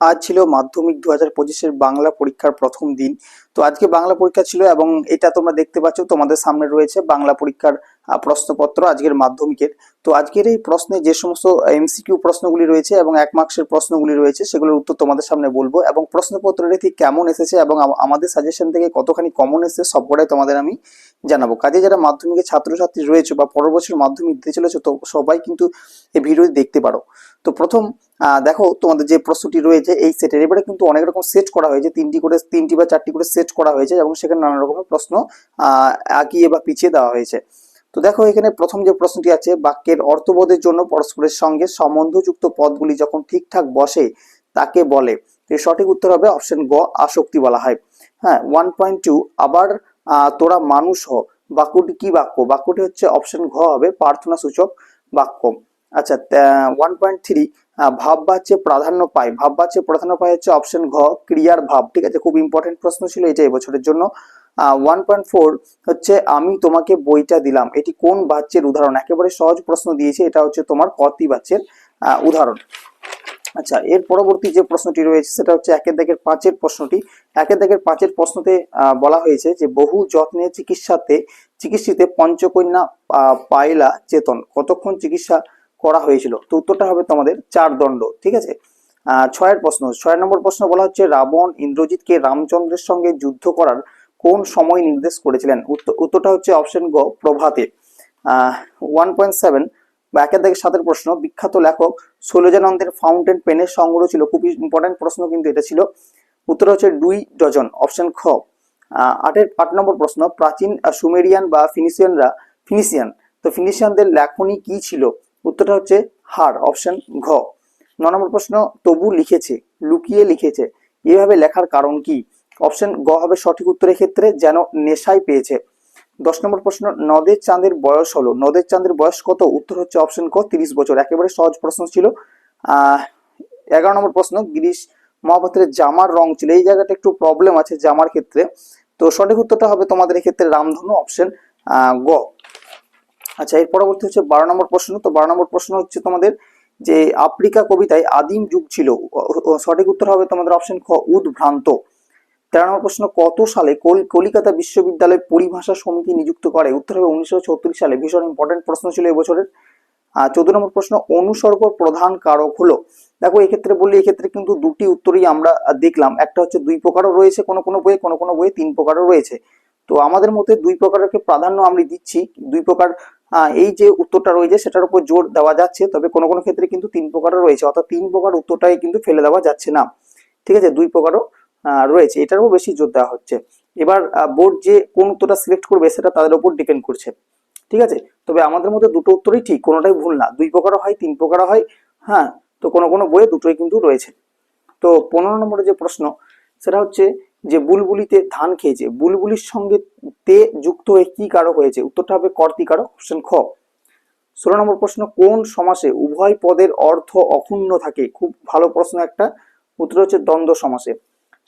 আজ ছিল মাধ্যমিক দু হাজার পঁচিশের বাংলা পরীক্ষার প্রথম দিন। তো আজকে বাংলা পরীক্ষা ছিল এবং এটা তোমরা দেখতে পাচ্ছ, তোমাদের সামনে রয়েছে বাংলা পরীক্ষার প্রশ্নপত্র আজকের মাধ্যমিকের। তো আজকের এই প্রশ্নে যে সমস্ত এমসিকিউ প্রশ্নগুলি রয়েছে এবং এক মার্কসের প্রশ্নগুলি রয়েছে, সেগুলোর উত্তর তোমাদের সামনে বলব এবং প্রশ্নপত্রটি ঠিক কেমন এসেছে এবং আমাদের সাজেশন থেকে কতখানি কমন এসেছে সবকটাই তোমাদের আমি জানাব। কাজে যারা মাধ্যমিকের ছাত্রছাত্রী রয়েছে বা পরের বছর মাধ্যমিক দিতে চলেছে, তো সবাই কিন্তু এই ভিডিওটি দেখতে পারো। তো প্রথম দেখো তোমাদের যে প্রশ্নটি রয়েছে এই সেটের এবারে কিন্তু অনেক রকম সেট করা হয়েছে, তিনটি করে, তিনটি বা চারটি করে সেট করা হয়েছে এবং সেখানে নানা রকমের প্রশ্ন আগিয়ে বা পিছিয়ে দেওয়া হয়েছে। তো দেখো, এখানে প্রথম যে প্রশ্নটি আছে, বাক্যের অর্থবোধের জন্য পরস্পরের সঙ্গে সম্বন্ধযুক্ত পদগুলি যখন ঠিকঠাক বসে, তাকে বলে। সঠিক উত্তর হবে অপশন গ, আসক্তি বলা হয়। হ্যাঁ ওয়ান পয়েন্ট টু আবার তোরা মানুষ হ। বাক্যটি কি বাক্য? বাক্যটি হচ্ছে অপশন ঘ হবে প্রার্থনা সূচক বাক্য। আচ্ছা ওয়ান পয়েন্ট থ্রি ভাব বাচ্চে প্রাধান্য পায়। ভাব বাচ্চে প্রাধান্য পায় হচ্ছে অপশন ঘ, ক্রিয়ার ভাব। ঠিক আছে, খুব ইম্পর্টেন্ট প্রশ্ন ছিল এটা এবছরের জন্য। ওয়ান পয়েন্ট ফোর হচ্ছে আমি তোমাকে বইটা দিলাম। এটি কোন বাচ্চের উদাহরণ? একেবারে সহজ প্রশ্ন দিয়েছে এটা হচ্ছে তোমার কতি বাচ্চের আহ, উদাহরণ। আচ্ছা এর পরবর্তী যে প্রশ্নটি রয়েছে সেটা হচ্ছে একের দাগের পাঁচের প্রশ্নটি। একের দাগের পাঁচের প্রশ্নতে বলা হয়েছে যে বহু যত্নে চিকিৎসাতে চিকিৎসিতে পঞ্চকন্যা পায়লা চেতন। কতক্ষণ চিকিৎসা করা হয়েছিল? তো উত্তরটা হবে তোমাদের চার দণ্ড ঠিক আছে? ছয়ের প্রশ্ন। ছয় নম্বর প্রশ্ন বলা হচ্ছে রাবণ ইন্দ্রজিৎকে রামচন্দ্রের সঙ্গে যুদ্ধ করার কোন সময় নির্দেশ করেছিলেন? উত্তর- উত্তরটা হচ্ছে অপশন গ, প্রভাতে। ওয়ান পয়েন্ট সেভেন বা একের দাগের সাতের প্রশ্ন। বিখ্যাত লেখক শৈলজানন্দের ফাউন্টেন পেনের সংগ্রহ ছিল। খুবই ইম্পর্টেন্ট প্রশ্ন কিন্তু এটা ছিল। উত্তর হচ্ছে দুই ডজন অপশন খ। আটের, আট নম্বর প্রশ্ন, প্রাচীন সুমেরিয়ান বা ফিনিশিয়ানরা, ফিনিশিয়ান, তো ফিনিশিয়ানদের লেখনী কি ছিল? উত্তরটা হচ্ছে হার অপশন ঘ। ন নম্বর প্রশ্ন, তবু লিখেছে, লুকিয়ে লিখেছে। এভাবে লেখার কারণ কি? অপশন গ হবে সঠিক উত্তরের ক্ষেত্রে যেন নেশায় পেয়েছে। দশ নম্বর প্রশ্ন, নদের চাঁদের বয়স হলো। নদের চাঁদের বয়স কত? উত্তর হচ্ছে অপশন ক, তিরিশ বছর। একেবারে সহজ প্রশ্ন ছিল। এগারো নম্বর প্রশ্ন, গিরিশ মহাপাত্রের জামার রং ছিল। এই জায়গাটা একটু প্রবলেম আছে জামার ক্ষেত্রে। তো সঠিক উত্তরটা হবে তোমাদের এক্ষেত্রে রামধনু, অপশন গ। আচ্ছা এর পরবর্তী হচ্ছে বারো নম্বর প্রশ্ন। তো বারো নম্বর প্রশ্ন হচ্ছে তোমাদের যে আফ্রিকা কবিতায় আদিম যুগ ছিল। সঠিক উত্তর হবে তোমাদের অপশন খ, উদ্ভ্রান্ত। তেরো নম্বর প্রশ্ন, কত সালে কল- কলিকাতা বিশ্ববিদ্যালয় পরিভাষা সমিতি নিযুক্ত করে? উত্তর হবে উনিশশো ছত্রিশ সালে। ভীষণ ইম্পর্টেন্ট প্রশ্ন ছিল এবছরের আর চোদ্দ নম্বর প্রশ্ন, অনুসর্গ প্রধান কারক হলো? দেখো, এক্ষেত্রে বললি এক্ষেত্রে কিন্তু দুটি উত্তরই আমরা দেখলাম। একটা হচ্ছে দুই প্রকারও রয়েছে কোনো কোনো বইয়ে, কোনো কোনো বইয়ে তিন প্রকারও রয়েছে। তো আমাদের মধ্যে দুই প্রকারকে প্রাধান্য আমরা দিচ্ছি। দুই প্রকার এই যে উত্তরটা রয়েছে সেটার উপর জোর দেওয়া যাচ্ছে, তবে কোনো কোনো ক্ষেত্রে কিন্তু তিন প্রকারও রয়েছে। অর্থাৎ তিন প্রকার উত্তরটাই কিন্তু ফেলে দেওয়া যাচ্ছে না। ঠিক আছে? দুই প্রকারও রয়েছে এটারও বেশি জোর দেওয়া হচ্ছে। এবার বোর্ড যে কোন উত্তরটা সিলেক্ট করবে সেটা তাদের উপর ডিপেন্ড করছে। ঠিক আছে? তবে আমাদের মধ্যে দুটো উত্তরই ঠিক, কোনোটাই ভুল না। দুই প্রকারও হয়, তিন প্রকারও হয় হ্যাঁ তো কোনো কোনো বইয়ে দুটোই কিন্তু রয়েছে। তো পনেরো নম্বরের যে প্রশ্ন, সেটা হচ্ছে যে বুলবুলিতে ধান খেয়েছে, বুলবুলির সঙ্গে তে যুক্ত হয়ে কি কারক হয়েছে? উত্তরটা হবে কর্তিকারক অপশন খ। ষোলো নম্বর প্রশ্ন, কোন সমাসে উভয় পদের অর্থ অক্ষুণ্ণ থাকে? খুব ভালো প্রশ্ন একটা। উত্তর হচ্ছে দ্বন্দ্ব সমাসে।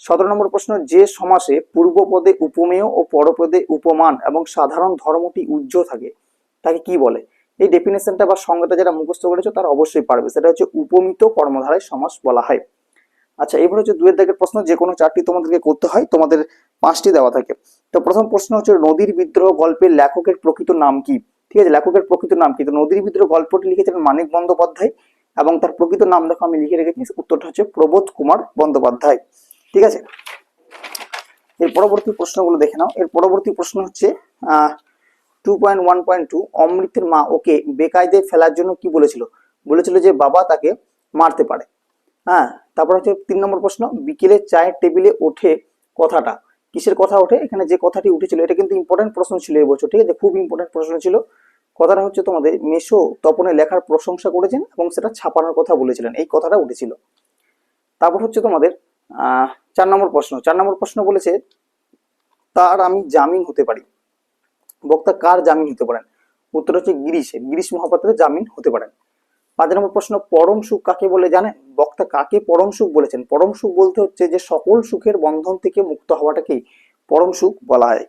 সতেরো নম্বর প্রশ্ন, যে সমাসে পূর্বপদে উপমেয় ও পরপদে উপমান এবং সাধারণ ধর্মটি উজ্জ্ব থাকে, তাকে কি বলে? এই ডেফিনেশনটা বা সংজ্ঞাটা যারা মুখস্থ করেছ, তারা অবশ্যই পারবে। সেটা হচ্ছে উপমিত কর্মধারায় সমাস বলা হয়। আচ্ছা এবার হচ্ছে দুয়ের দাগের প্রশ্ন, যে কোনো চারটি তোমাদেরকে করতে হয়, তোমাদের পাঁচটি দেওয়া থাকে। তো প্রথম প্রশ্ন হচ্ছে, নদীর বিদ্রোহ গল্পের লেখকের প্রকৃত নাম কি? ঠিক আছে, লেখকের প্রকৃত নাম কি? তো নদীর বিদ্রোহ গল্পটি লিখেছিলেন মানিক বন্দ্যোপাধ্যায় এবং তার প্রকৃত নাম দেখো আমি লিখে রেখেছি, উত্তরটা হচ্ছে প্রবোধ কুমার বন্দ্যোপাধ্যায়। ঠিক আছে? এর পরবর্তী প্রশ্নগুলো দেখে নাও। এর পরবর্তী প্রশ্ন হচ্ছে two point one point two অমৃতের মা ওকে বেকায়দায় ফেলার জন্য কি বলেছিল? বলেছিল যে বাবা তাকে মারতে পারে। হ্যাঁ তারপর হচ্ছে তিন নম্বর প্রশ্ন, বিকেলে চায়ের টেবিলে ওঠে কথাটা। কিসের কথা ওঠে? এখানে যে কথাটি উঠেছিল, এটা কিন্তু ইম্পর্টেন্ট প্রশ্ন ছিল এবছর ঠিক আছে? খুব ইম্পর্টেন্ট প্রশ্ন ছিল। কথাটা হচ্ছে তোমাদের, মেশো তপনে লেখার প্রশংসা করেছেন এবং সেটা ছাপানোর কথা বলেছিলেন। এই কথাটা উঠেছিল। তারপর হচ্ছে তোমাদের চার নম্বর প্রশ্ন, চার নম্বর প্রশ্ন বলেছে, তার আমি জামিন হতে পারি। বক্তা কার জামিন হতে পারেন? উত্তর হচ্ছে গিরিশের গিরিশ মহাপাত্রের জামিন হতে পারেন। পাঁচ নম্বর প্রশ্ন, পরম সুখ কাকে বলে জানেন? বক্তা কাকে পরম সুখ বলেছেন? পরম সুখ বলতে হচ্ছে যে সকল সুখের বন্ধন থেকে মুক্ত হওয়াটাকেই পরম সুখ বলা হয়।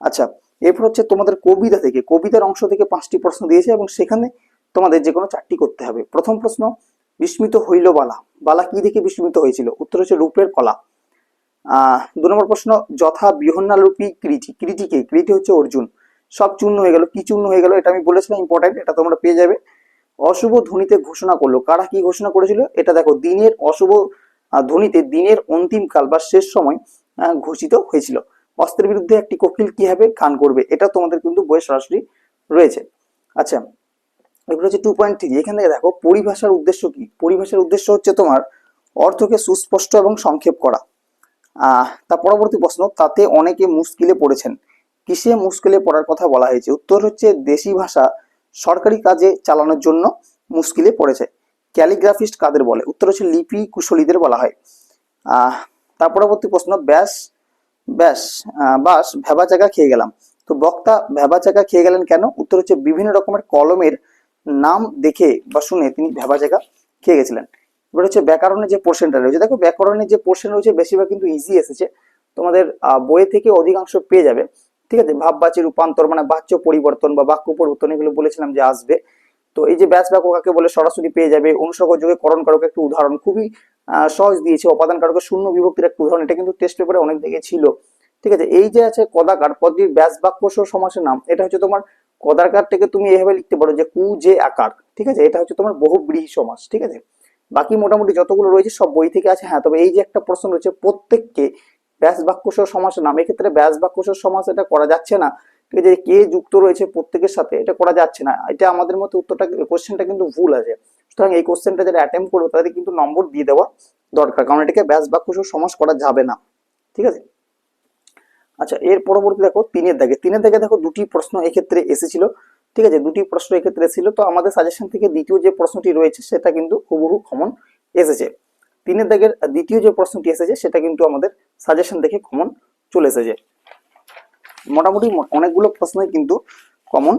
আচ্ছা এরপর হচ্ছে তোমাদের কবিতা থেকে, কবিতার অংশ থেকে পাঁচটি প্রশ্ন দিয়েছে এবং সেখানে তোমাদের যে কোনো চারটি করতে হবে। প্রথম প্রশ্ন, বিস্মিত হইল বালা। বালা কি দেখে বিস্মিত হয়েছিল? উত্তর হচ্ছে রূপের কলা। দু নম্বর প্রশ্ন, যথা বৃহন্নালূপী কৃতি কৃতিকে, কৃতি হচ্ছে অর্জুন। সব চূর্ণ হয়ে গেল। কি চূর্ণ হয়ে গেল? এটা আমি বলেছিলাম ইম্পর্টেন্ট এটা তোমরা পেয়ে যাবে। অশুভ ধ্বনিতে ঘোষণা করল। কারা কি ঘোষণা করেছিল? এটা দেখো, দিনের অশুভ ধ্বনিতে দিনের অন্তিম কাল বা শেষ সময় ঘোষিত হয়েছিল। অস্ত্রের বিরুদ্ধে একটি কোকিল কি হবে? গান করবে। এটা তোমাদের কিন্তু বইয়ে সরাসরি রয়েছে। আচ্ছা এগুলো হচ্ছে টু পয়েন্ট থ্রি এখান থেকে দেখো, পরিভাষার উদ্দেশ্য কি? পরিভাষার উদ্দেশ্য হচ্ছে তোমার অর্থকে সুস্পষ্ট এবং সংক্ষেপ করা। তা পরবর্তী প্রশ্ন, তাতে অনেকে মুশকিলে পড়েছেন। কিসে মুশকিলে পড়ার কথা বলা হয়েছে? উত্তর হচ্ছে দেশি ভাষা সরকারি কাজে চালানোর জন্য মুশকিলে পড়েছে। ক্যালিগ্রাফিস্ট কাদের বলে? উত্তর হচ্ছে লিপি কুশলীদের বলা হয়। তার পরবর্তী প্রশ্ন, ব্যাস ব্যাস বাস, ভেবা চাকা খেয়ে গেলাম। তো বক্তা, ভেবা চাকা খেয়ে গেলেন কেন? উত্তর হচ্ছে বিভিন্ন রকমের কলমের নাম দেখে বা শুনে তিনি ভেবা চাকা খেয়ে গেছিলেন। এবার হচ্ছে ব্যাকরণের যে পোর্শনটা রয়েছে দেখো ব্যাকরণের যে পোর্শন রয়েছে বেশিরভাগ কিন্তু ইজি এসেছে। তোমাদের আহ, বইয়ে থেকে অধিকাংশ পেয়ে যাবে। ঠিক আছে? ভাববাচী রূপান্তর মানে বাচ্য পরিবর্তন বা বাক্য পরিবর্তন এগুলো বলেছিলাম যে আসবে। তো এই যে ব্যাস বাক্য কাকে বলে সরাসরি পেয়ে যাবে অনুসর্গ যোগে করণ কারক একটি উদাহরণ। খুবই সহজ দিয়েছে। অপাদান কারকের শূন্য বিভক্তির একটা উদাহরণ এটা কিন্তু টেস্ট পেপারে অনেক দিকে ছিল ঠিক আছে? এই যে আছে কদাকার পদটির ব্যাস বাক্য সহ সমাসের নাম এটা হচ্ছে তোমার কদাকার থেকে তুমি এভাবে লিখতে পারো যে কু যে আকার। ঠিক আছে? এটা হচ্ছে তোমার বহুব্রীহি সমাস। ঠিক আছে? বাকি মোটামুটি যতগুলো রয়েছে সব বই থেকে আছে। হ্যাঁ তবে এই যে একটা প্রশ্ন রয়েছে, প্রত্যেককে ব্যাস বাক্য সহ সমাসের নাম। এক্ষেত্রে ব্যাস বাক্য সহ সমাস এটা করা যাচ্ছে না। ঠিক আছে কে যুক্ত রয়েছে প্রত্যেকের সাথে, এটা করা যাচ্ছে না। এটা আমাদের মতো উত্তরটা কোশ্চেনটা কিন্তু ভুল আছে। সুতরাং এই কোশ্চেনটা যারা অ্যাটেম্প করবে তাদের কিন্তু নম্বর দিয়ে দেওয়া দরকার। কারণ এটাকে ব্যাস বাক্য সহ সমাস করা যাবে না। ঠিক আছে? আচ্ছা এর পরবর্তী দেখো, তিনের দাগে। তিনের দাগে দেখো দুটি প্রশ্ন এক্ষেত্রে এসেছিল। ঠিক আছে, দুটি প্রশ্ন এক্ষেত্রে ছিল। তো আমাদের সাজেশন থেকে দ্বিতীয় যে প্রশ্নটি রয়েছে, সেটা কিন্তু হুবহু কমন এসেছে। তিনের দাগের দ্বিতীয় যে প্রশ্নটি এসেছে, সেটা কিন্তু আমাদের সাজেশন থেকে কমন চলে এসেছে। মোটামুটি অনেকগুলো প্রশ্নই কিন্তু কমন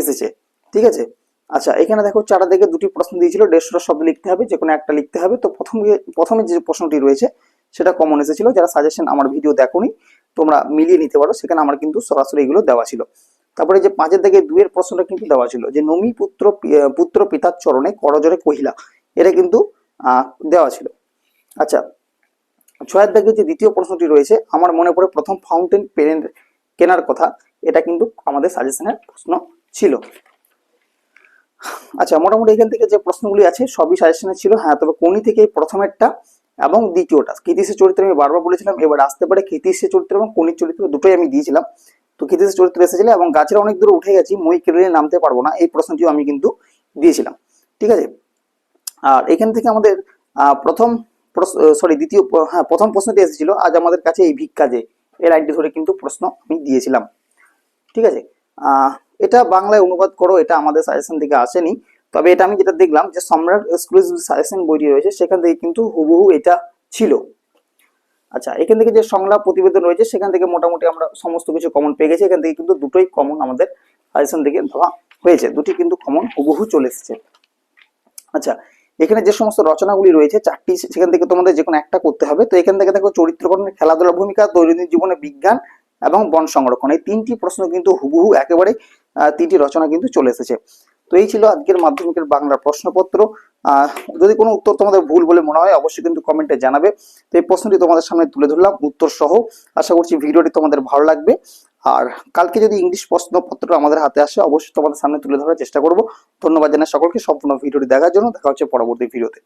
এসেছে। ঠিক আছে? আচ্ছা এখানে দেখো চারা থেকে দুটি প্রশ্ন দিয়েছিল, দেড়শোটা শব্দ লিখতে হবে যে কোনো একটা লিখতে হবে। তো প্রথম প্রথমে যে প্রশ্নটি রয়েছে, সেটা কমন এসেছিল। যারা সাজেশন আমার ভিডিও দেখোনি, তোমরা মিলিয়ে নিতে পারো। সেখানে আমার কিন্তু সরাসরি এগুলো দেওয়া ছিল। তারপরে যে পাঁচের দিকে দুইয়ের প্রশ্নটা কিন্তু দেওয়া ছিল যে নমি পুত্র পুত্র পিতার চরণে করজরে কহিলা। এটা কিন্তু দেওয়া ছিল। আচ্ছা ছয়ের দাগে যে দ্বিতীয় প্রশ্নটি রয়েছে, আমার মনে পড়ে প্রথম ফাউন্টেন পেন কেনার কথা। এটা কিন্তু আমাদের সাজেশনের প্রশ্ন ছিল। আচ্ছা মোটামুটি এখান থেকে যে প্রশ্নগুলি আছে, সবই সাজেশনে ছিল। হ্যাঁ তবে কোনি থেকে প্রথমেরটা এবং দ্বিতীয়টা? কৃতিশের চরিত্র আমি বারবার বলেছিলাম, এবার আসতে পারে কৃতিশের চরিত্র এবং কনির চরিত্র? দুটোই আমি দিয়েছিলাম। তো কৃতিশের চরিত্র এসেছিল এবং গাছের অনেক দূরে উঠে গেছি, মই কেড়ে নামতে পারব না। এই প্রশ্নটিও আমি কিন্তু দিয়েছিলাম। ঠিক আছে? আর এখান থেকে আমাদের প্রথম সরি দ্বিতীয় হ্যাঁ প্রথম প্রশ্নটি এসেছিল, আজ আমাদের কাছে এই ভিক্ষা যে, এই লাইনটি ধরে কিন্তু প্রশ্ন আমি দিয়েছিলাম। ঠিক আছে? এটা বাংলায় অনুবাদ করো, এটা আমাদের সাজেশন থেকে আসেনি। তবে এটা আমি যেটা দেখলাম যে সম্রাট এক্সক্লুসিভ সাজেশন বইটি রয়েছে, সেখান থেকে কিন্তু হুবহু এটা ছিল। আচ্ছা এখান থেকে যে সংলাপ প্রতিবেদন রয়েছে, সেখান থেকে মোটামুটি আমরা সমস্ত কিছু কমন পেয়ে গেছি। এখান থেকে কিন্তু দুটোই কমন আমাদের সাজেশন থেকে দেওয়া হয়েছে। দুটি কিন্তু কমন হুবহু চলে এসেছে। আচ্ছা এখানে যে সমস্ত রচনাগুলি রয়েছে, চারটি সেখান থেকে তোমাদের যে কোনো একটা করতে হবে। তো এখান থেকে দেখো চরিত্র গঠনের খেলাধুলার ভূমিকা, দৈনন্দিন জীবনে বিজ্ঞান এবং বন সংরক্ষণ। এই তিনটি প্রশ্ন কিন্তু হুবহু একেবারে তিনটি রচনা কিন্তু চলে এসেছে। তো এই ছিল আজকের মাধ্যমিকের বাংলা প্রশ্নপত্র। যদি কোনো উত্তর তোমাদের ভুল বলে মনে হয়, অবশ্যই কিন্তু কমেন্টে জানাবে। তো এই প্রশ্নটি তোমাদের সামনে তুলে ধরলাম, উত্তর সহ। আশা করছি ভিডিওটি তোমাদের ভালো লাগবে। আর কালকে যদি ইংলিশ প্রশ্নপত্রটা আমাদের হাতে আসে, অবশ্যই তোমাদের সামনে তুলে ধরার চেষ্টা করব। ধন্যবাদ জানাই সকলকে। সম্পূর্ণ ভিডিওটি দেখার জন্য দেখা হচ্ছে পরবর্তী ভিডিওতে।